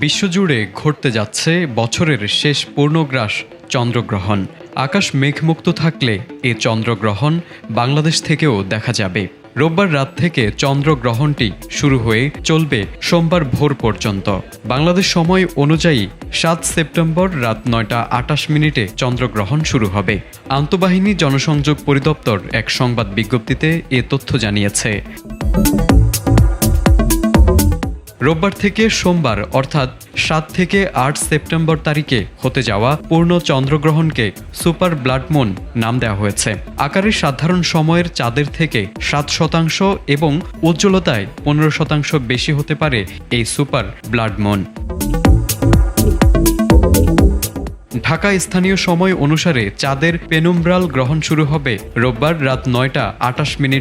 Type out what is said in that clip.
বিশ্বজুড়ে ঘটতে যাচ্ছে বছরের শেষ পূর্ণগ্রাস চন্দ্রগ্রহণ। আকাশ মেঘমুক্ত থাকলে এ চন্দ্রগ্রহণ বাংলাদেশ থেকেও দেখা যাবে। রোববার রাত থেকে চন্দ্রগ্রহণটি শুরু হয়ে চলবে সোমবার ভোর পর্যন্ত। বাংলাদেশ সময় অনুযায়ী সাত সেপ্টেম্বর রাত নয়টা আটাশ মিনিটে চন্দ্রগ্রহণ শুরু হবে। আন্তঃবাহিনী জনসংযোগ পরিদপ্তর এক সংবাদ বিজ্ঞপ্তিতে এ তথ্য জানিয়েছে। রোববার থেকে সোমবার, অর্থাৎ সাত থেকে আট সেপ্টেম্বর তারিখে হতে যাওয়া পূর্ণ চন্দ্রগ্রহণকে সুপার ব্লাড মুন নাম দেওয়া হয়েছে। আকারে সাধারণ সময়ের চাঁদের থেকে সাত শতাংশ এবং উজ্জ্বলতায় পনেরো শতাংশ বেশি হতে পারে এই সুপার ব্লাড মুন। ঢাকা স্থানীয় সময় অনুসারে চাঁদের পেনুম্ব্রাল গ্রহণ শুরু হবে রোববার রাত নয়টা আটাশ মিনিট